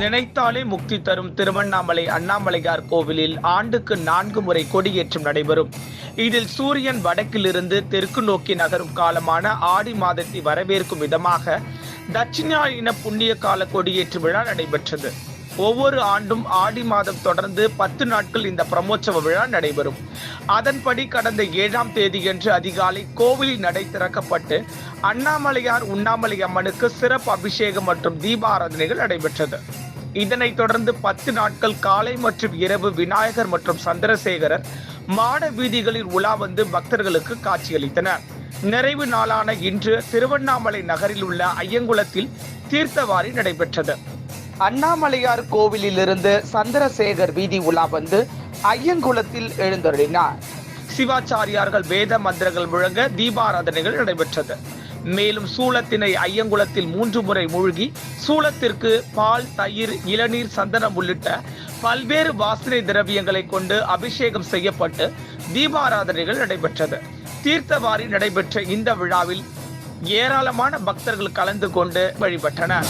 நினைத்தாலே முக்தி தரும் திருவண்ணாமலை அண்ணாமலையார் கோவிலில் ஆண்டுக்கு நான்கு முறை கொடியேற்றம் நடைபெறும். இதில் சூரியன் வடக்கிலிருந்து தெற்கு நோக்கி நகரும் காலமான ஆடி மாதத்தை வரவேற்கும் விதமாக தட்சிணாயின புண்ணிய கால கொடியேற்று விழா நடைபெற்றது. ஒவ்வொரு ஆண்டும் ஆடி மாதம் தொடர்ந்து பத்து நாட்கள் இந்த பிரமோற்சவ விழா நடைபெறும். அதன்படி கடந்த ஏழாம் தேதியன்று அதிகாலை கோவில் நடை திறக்கப்பட்டு அண்ணாமலையார் உண்ணாமலை அம்மனுக்கு சிறப்பு அபிஷேகம் மற்றும் தீபாராதனைகள் நடைபெற்றது. இதனைத் தொடர்ந்து பத்து நாட்கள் காலை மற்றும் இரவு விநாயகர் மற்றும் சந்திரசேகரர் மாட வீதிகளில் உலா வந்து பக்தர்களுக்கு காட்சியளித்தனர். நிறைவு நாளான இன்று திருவண்ணாமலை நகரில் உள்ள ஐயங்குளத்தில் தீர்த்தவாரி நடைபெற்றது. அண்ணாமலையார் கோவிலிலிருந்து சந்திரசேகர் வீதி உலா வந்து ஐயங்குளத்தில் எழுந்தருளினார். சிவாச்சாரியார்கள் வேத மந்திரங்கள் முழங்க தீபாராதனைகள் நடைபெற்றது. மேலும் சூளத்தினை ஐயங்குளத்தில் மூன்று முறை மூழ்கி சூளத்திற்கு பால் தயிர் இளநீர் சந்தனம் உள்ளிட்ட பல்வேறு வாசனை திரவியங்களை கொண்டு அபிஷேகம் செய்யப்பட்டு தீபாராதனைகள் நடைபெற்றது. தீர்த்தவாரி நடைபெற்ற இந்த விழாவில் ஏராளமான பக்தர்கள் கலந்து கொண்டு வழிபட்டனர்.